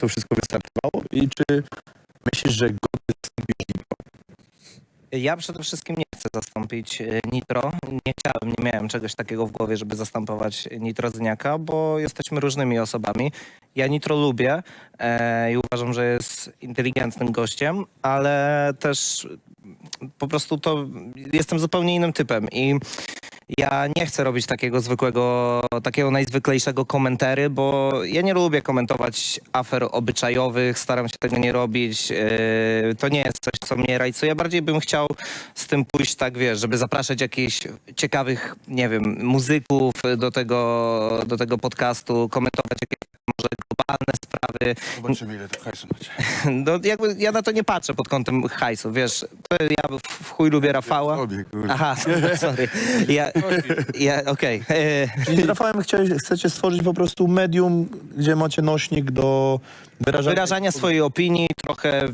to wszystko wystartowało i czy myślisz, że godny zastąpić Nitro? Ja przede wszystkim nie chcę zastąpić e, Nitro. Nie chciałem, nie miałem czegoś takiego w głowie, żeby zastępować Nitro Zyniaka, bo jesteśmy różnymi osobami. Ja Nitro lubię e, i uważam, że jest inteligentnym gościem, ale też po prostu to jestem zupełnie innym typem i ja nie chcę robić takiego zwykłego, takiego najzwyklejszego komentary, bo ja nie lubię komentować afer obyczajowych, staram się tego nie robić. Yy, to nie jest coś, co mnie rajcuje. Bardziej bym chciał z tym pójść tak, wiesz, żeby zapraszać jakichś ciekawych, nie wiem, muzyków do tego, do tego podcastu, komentować jakieś może. Zobaczymy, ile to hajsu macie. No, jakby ja na to nie patrzę pod kątem hajsu, wiesz, to ja w, w chuj lubię Rafała. Tobie, kurde. Aha, sorry. Ja, ja okej. E, Czyli z Rafałem chciałeś, chcecie stworzyć po prostu medium, gdzie macie nośnik do wyrażania... Wyrażania swojej opinii, trochę